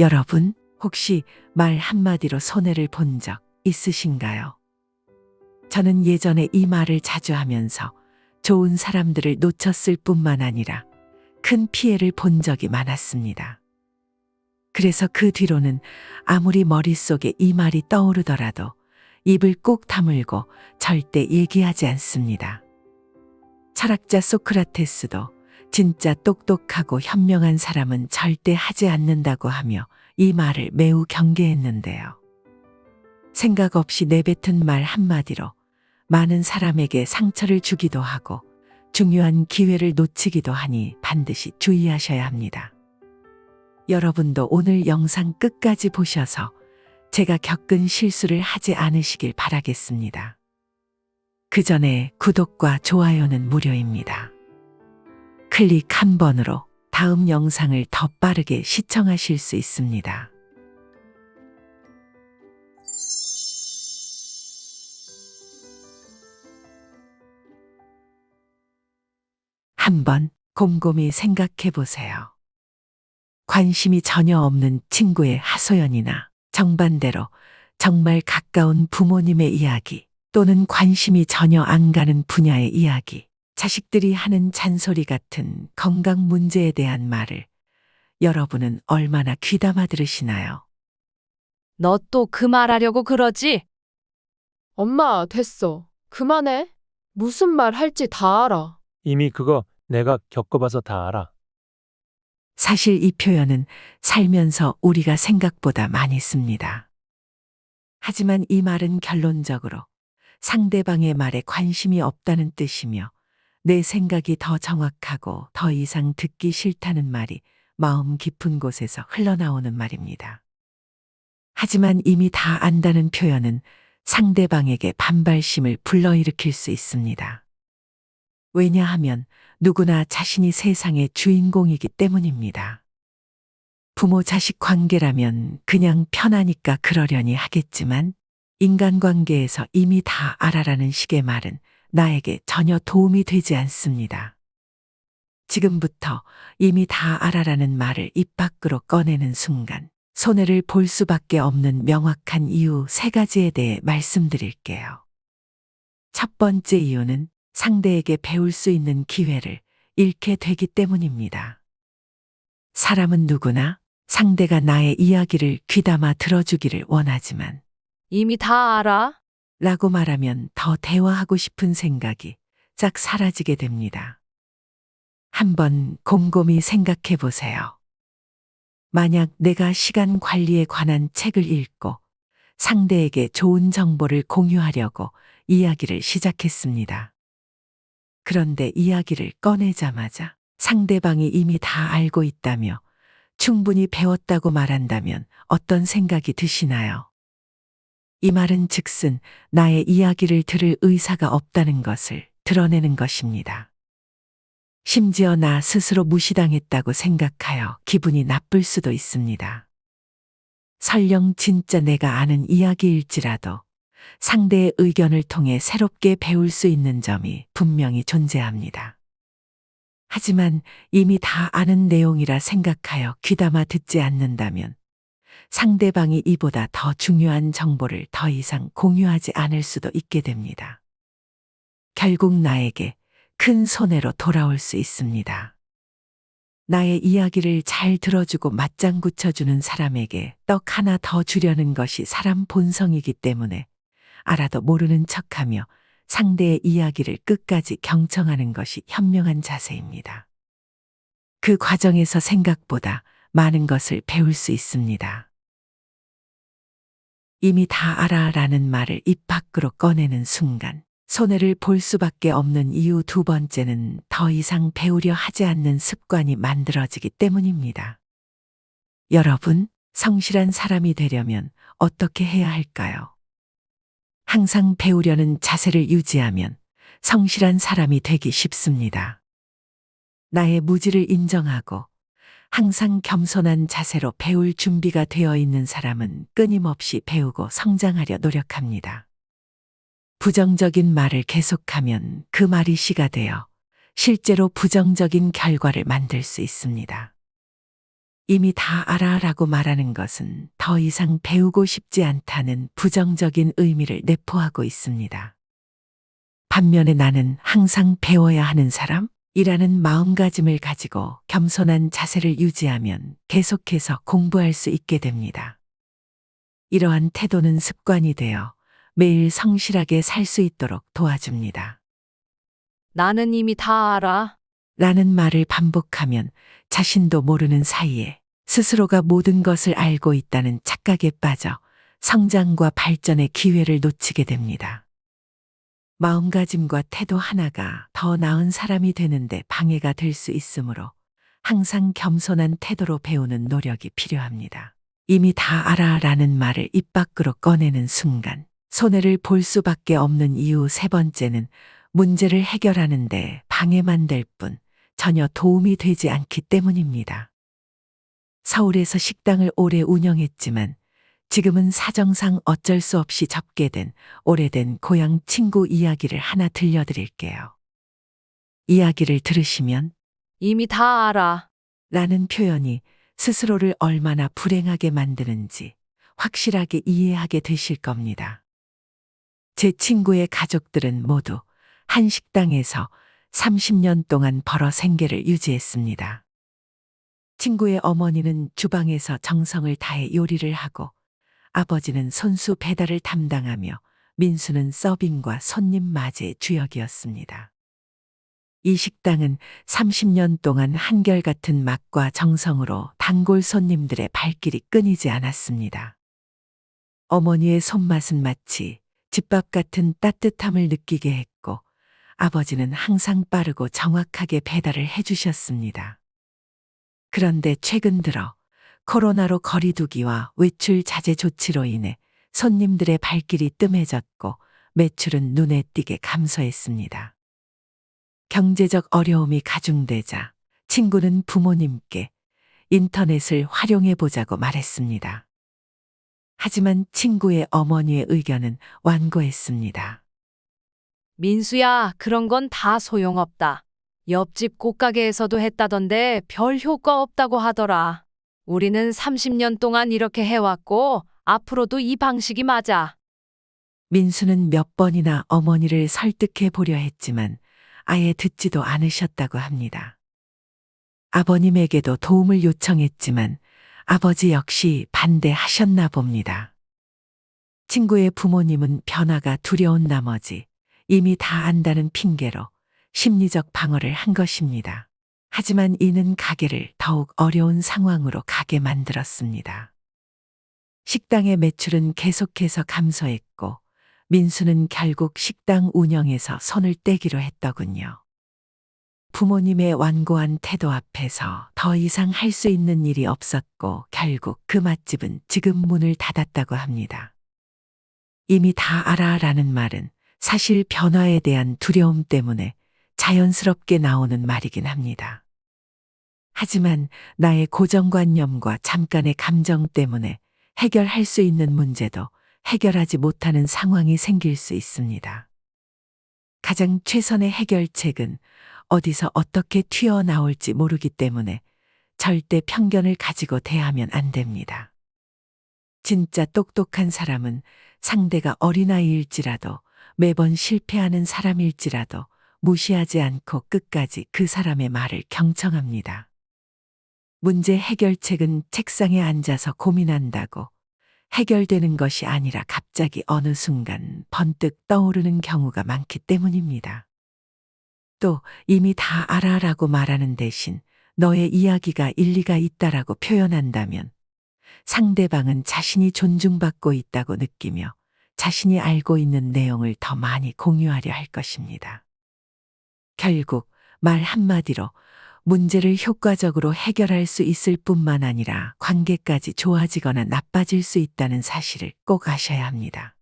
여러분, 혹시 말 한마디로 손해를 본 적 있으신가요? 저는 예전에 이 말을 자주 하면서 좋은 사람들을 놓쳤을 뿐만 아니라 큰 피해를 본 적이 많았습니다. 그래서 그 뒤로는 아무리 머릿속에 이 말이 떠오르더라도 입을 꼭 다물고 절대 얘기하지 않습니다. 철학자 소크라테스도 진짜 똑똑하고 현명한 사람은 절대 하지 않는다고 하며 이 말을 매우 경계했는데요. 생각 없이 내뱉은 말 한마디로 많은 사람에게 상처를 주기도 하고 중요한 기회를 놓치기도 하니 반드시 주의하셔야 합니다. 여러분도 오늘 영상 끝까지 보셔서 제가 겪은 실수를 하지 않으시길 바라겠습니다. 그 전에 구독과 좋아요는 무료입니다. 클릭 한 번으로 다음 영상을 더 빠르게 시청하실 수 있습니다. 한번 곰곰이 생각해 보세요. 관심이 전혀 없는 친구의 하소연이나 정반대로 정말 가까운 부모님의 이야기 또는 관심이 전혀 안 가는 분야의 이야기, 자식들이 하는 잔소리 같은 건강 문제에 대한 말을 여러분은 얼마나 귀담아 들으시나요? 너 또 그 말하려고 그러지? 엄마, 됐어. 그만해. 무슨 말 할지 다 알아. 이미 그거 내가 겪어봐서 다 알아. 사실 이 표현은 살면서 우리가 생각보다 많이 씁니다. 하지만 이 말은 결론적으로 상대방의 말에 관심이 없다는 뜻이며 내 생각이 더 정확하고 더 이상 듣기 싫다는 말이 마음 깊은 곳에서 흘러나오는 말입니다. 하지만 이미 다 안다는 표현은 상대방에게 반발심을 불러일으킬 수 있습니다. 왜냐하면 누구나 자신이 세상의 주인공이기 때문입니다. 부모 자식 관계라면 그냥 편하니까 그러려니 하겠지만 인간관계에서 이미 다 알아라는 식의 말은 나에게 전혀 도움이 되지 않습니다. 지금부터 이미 다 알아라는 말을 입 밖으로 꺼내는 순간 손해를 볼 수밖에 없는 명확한 이유 세 가지에 대해 말씀드릴게요. 첫 번째 이유는 상대에게 배울 수 있는 기회를 잃게 되기 때문입니다. 사람은 누구나 상대가 나의 이야기를 귀담아 들어주기를 원하지만 이미 다 알아? 라고 말하면 더 대화하고 싶은 생각이 싹 사라지게 됩니다. 한번 곰곰이 생각해 보세요. 만약 내가 시간 관리에 관한 책을 읽고 상대에게 좋은 정보를 공유하려고 이야기를 시작했습니다. 그런데 이야기를 꺼내자마자 상대방이 이미 다 알고 있다며 충분히 배웠다고 말한다면 어떤 생각이 드시나요? 이 말은 즉슨 나의 이야기를 들을 의사가 없다는 것을 드러내는 것입니다. 심지어 나 스스로 무시당했다고 생각하여 기분이 나쁠 수도 있습니다. 설령 진짜 내가 아는 이야기일지라도 상대의 의견을 통해 새롭게 배울 수 있는 점이 분명히 존재합니다. 하지만 이미 다 아는 내용이라 생각하여 귀담아 듣지 않는다면 상대방이 이보다 더 중요한 정보를 더 이상 공유하지 않을 수도 있게 됩니다. 결국 나에게 큰 손해로 돌아올 수 있습니다. 나의 이야기를 잘 들어주고 맞장구 쳐주는 사람에게 떡 하나 더 주려는 것이 사람 본성이기 때문에 알아도 모르는 척하며 상대의 이야기를 끝까지 경청하는 것이 현명한 자세입니다. 그 과정에서 생각보다 많은 것을 배울 수 있습니다. 이미 다 알아 라는 말을 입 밖으로 꺼내는 순간 손해를 볼 수밖에 없는 이유 두 번째는 더 이상 배우려 하지 않는 습관이 만들어지기 때문입니다. 여러분, 성실한 사람이 되려면 어떻게 해야 할까요? 항상 배우려는 자세를 유지하면 성실한 사람이 되기 쉽습니다. 나의 무지를 인정하고 항상 겸손한 자세로 배울 준비가 되어 있는 사람은 끊임없이 배우고 성장하려 노력합니다. 부정적인 말을 계속하면 그 말이 시가 되어 실제로 부정적인 결과를 만들 수 있습니다. 이미 다 알아 라고 말하는 것은 더 이상 배우고 싶지 않다는 부정적인 의미를 내포하고 있습니다. 반면에 나는 항상 배워야 하는 사람? 이라는 마음가짐을 가지고 겸손한 자세를 유지하면 계속해서 공부할 수 있게 됩니다. 이러한 태도는 습관이 되어 매일 성실하게 살 수 있도록 도와줍니다. 나는 이미 다 알아. 라는 말을 반복하면 자신도 모르는 사이에 스스로가 모든 것을 알고 있다는 착각에 빠져 성장과 발전의 기회를 놓치게 됩니다. 마음가짐과 태도 하나가 더 나은 사람이 되는데 방해가 될 수 있으므로 항상 겸손한 태도로 배우는 노력이 필요합니다. 이미 다 알아 라는 말을 입 밖으로 꺼내는 순간 손해를 볼 수밖에 없는 이유 세 번째는 문제를 해결하는데 방해만 될 뿐 전혀 도움이 되지 않기 때문입니다. 서울에서 식당을 오래 운영했지만 지금은 사정상 어쩔 수 없이 접게 된 오래된 고향 친구 이야기를 하나 들려드릴게요. 이야기를 들으시면 이미 다 알아. 라는 표현이 스스로를 얼마나 불행하게 만드는지 확실하게 이해하게 되실 겁니다. 제 친구의 가족들은 모두 한 식당에서 30년 동안 벌어 생계를 유지했습니다. 친구의 어머니는 주방에서 정성을 다해 요리를 하고 아버지는 손수 배달을 담당하며 민수는 서빙과 손님 맞이의 주역이었습니다. 이 식당은 30년 동안 한결같은 맛과 정성으로 단골 손님들의 발길이 끊이지 않았습니다. 어머니의 손맛은 마치 집밥 같은 따뜻함을 느끼게 했고 아버지는 항상 빠르고 정확하게 배달을 해주셨습니다. 그런데 최근 들어 코로나로 거리두기와 외출 자제 조치로 인해 손님들의 발길이 뜸해졌고 매출은 눈에 띄게 감소했습니다. 경제적 어려움이 가중되자 친구는 부모님께 인터넷을 활용해 보자고 말했습니다. 하지만 친구의 어머니의 의견은 완고했습니다. 민수야, 그런 건 다 소용없다. 옆집 꽃가게에서도 했다던데 별 효과 없다고 하더라. 우리는 30년 동안 이렇게 해왔고, 앞으로도 이 방식이 맞아. 민수는 몇 번이나 어머니를 설득해 보려 했지만 아예 듣지도 않으셨다고 합니다. 아버님에게도 도움을 요청했지만 아버지 역시 반대하셨나 봅니다. 친구의 부모님은 변화가 두려운 나머지 이미 다 안다는 핑계로 심리적 방어를 한 것입니다. 하지만 이는 가게를 더욱 어려운 상황으로 가게 만들었습니다. 식당의 매출은 계속해서 감소했고 민수는 결국 식당 운영에서 손을 떼기로 했더군요. 부모님의 완고한 태도 앞에서 더 이상 할 수 있는 일이 없었고 결국 그 맛집은 지금 문을 닫았다고 합니다. 이미 다 알아 라는 말은 사실 변화에 대한 두려움 때문에 자연스럽게 나오는 말이긴 합니다. 하지만 나의 고정관념과 잠깐의 감정 때문에 해결할 수 있는 문제도 해결하지 못하는 상황이 생길 수 있습니다. 가장 최선의 해결책은 어디서 어떻게 튀어나올지 모르기 때문에 절대 편견을 가지고 대하면 안 됩니다. 진짜 똑똑한 사람은 상대가 어린아이일지라도 매번 실패하는 사람일지라도 무시하지 않고 끝까지 그 사람의 말을 경청합니다. 문제 해결책은 책상에 앉아서 고민한다고 해결되는 것이 아니라 갑자기 어느 순간 번뜩 떠오르는 경우가 많기 때문입니다. 또 이미 다 알아라고 말하는 대신 너의 이야기가 일리가 있다라고 표현한다면 상대방은 자신이 존중받고 있다고 느끼며 자신이 알고 있는 내용을 더 많이 공유하려 할 것입니다. 결국 말 한마디로 문제를 효과적으로 해결할 수 있을 뿐만 아니라 관계까지 좋아지거나 나빠질 수 있다는 사실을 꼭 아셔야 합니다.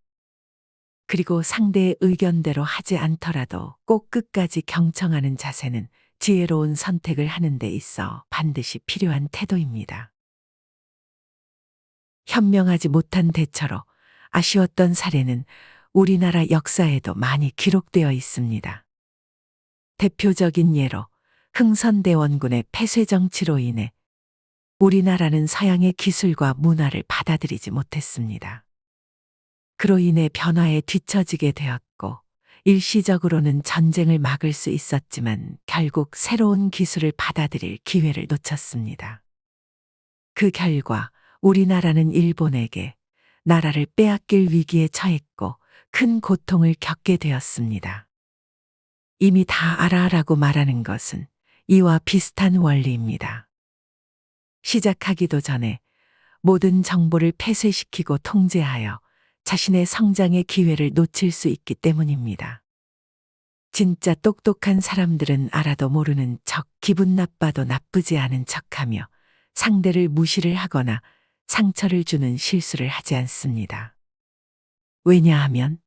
그리고 상대의 의견대로 하지 않더라도 꼭 끝까지 경청하는 자세는 지혜로운 선택을 하는 데 있어 반드시 필요한 태도입니다. 현명하지 못한 대처로 아쉬웠던 사례는 우리나라 역사에도 많이 기록되어 있습니다. 대표적인 예로 흥선대원군의 폐쇄 정치로 인해 우리나라는 서양의 기술과 문화를 받아들이지 못했습니다. 그로 인해 변화에 뒤처지게 되었고, 일시적으로는 전쟁을 막을 수 있었지만 결국 새로운 기술을 받아들일 기회를 놓쳤습니다. 그 결과 우리나라는 일본에게 나라를 빼앗길 위기에 처했고 큰 고통을 겪게 되었습니다. 이미 다 알아라고 말하는 것은 이와 비슷한 원리입니다. 시작하기도 전에 모든 정보를 폐쇄시키고 통제하여 자신의 성장의 기회를 놓칠 수 있기 때문입니다. 진짜 똑똑한 사람들은 알아도 모르는 척 기분 나빠도 나쁘지 않은 척하며 상대를 무시를 하거나 상처를 주는 실수를 하지 않습니다. 왜냐하면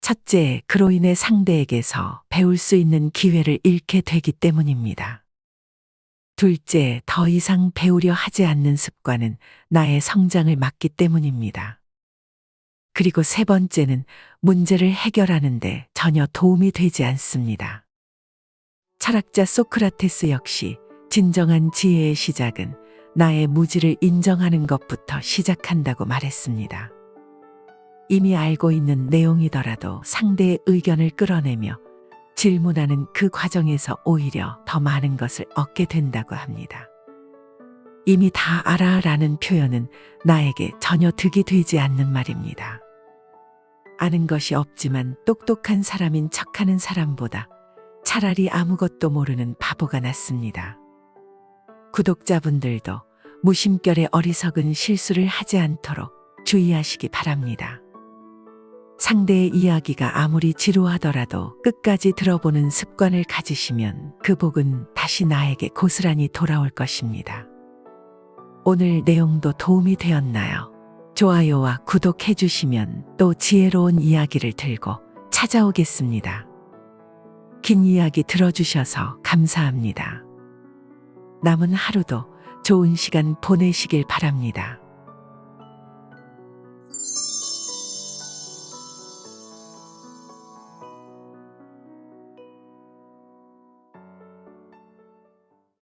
첫째, 그로 인해 상대에게서 배울 수 있는 기회를 잃게 되기 때문입니다. 둘째, 더 이상 배우려 하지 않는 습관은 나의 성장을 막기 때문입니다. 그리고 세 번째는 문제를 해결하는데 전혀 도움이 되지 않습니다. 철학자 소크라테스 역시 진정한 지혜의 시작은 나의 무지를 인정하는 것부터 시작한다고 말했습니다. 이미 알고 있는 내용이더라도 상대의 의견을 끌어내며 질문하는 그 과정에서 오히려 더 많은 것을 얻게 된다고 합니다. 이미 다 알아 라는 표현은 나에게 전혀 득이 되지 않는 말입니다. 아는 것이 없지만 똑똑한 사람인 척 하는 사람보다 차라리 아무것도 모르는 바보가 낫습니다. 구독자분들도 무심결에 어리석은 실수를 하지 않도록 주의하시기 바랍니다. 상대의 이야기가 아무리 지루하더라도 끝까지 들어보는 습관을 가지시면 그 복은 다시 나에게 고스란히 돌아올 것입니다. 오늘 내용도 도움이 되었나요? 좋아요와 구독해 주시면 또 지혜로운 이야기를 들고 찾아오겠습니다. 긴 이야기 들어주셔서 감사합니다. 남은 하루도 좋은 시간 보내시길 바랍니다.